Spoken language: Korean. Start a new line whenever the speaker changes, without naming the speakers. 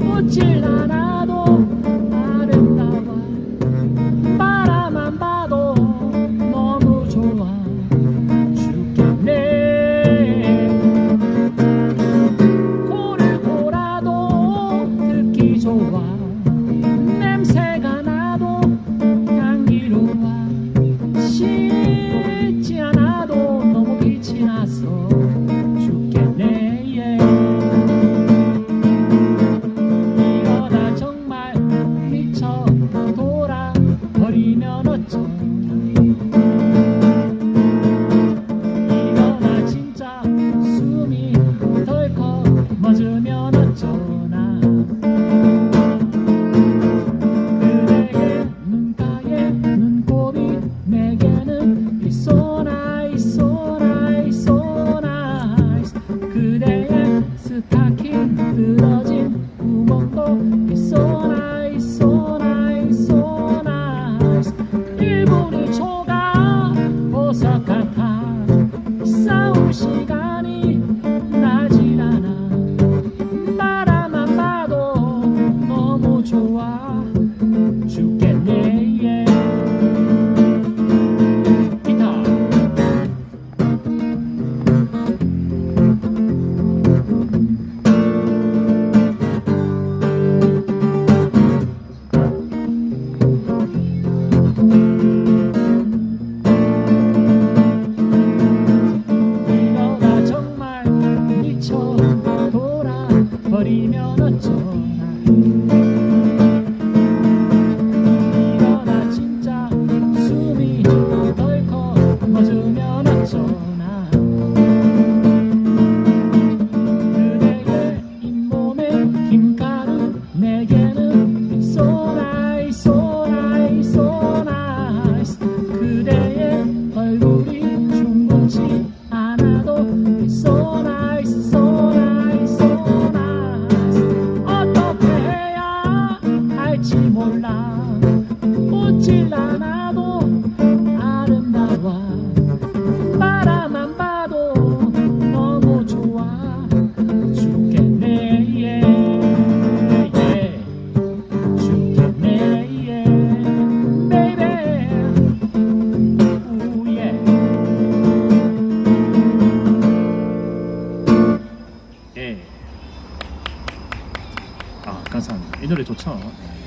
꽃을 하나도 아름다워. 바라만 봐도 너무 좋아. 죽겠네. 코를 골아도 듣기 좋아. 아, 감사합니다 이 노래 좋죠 네.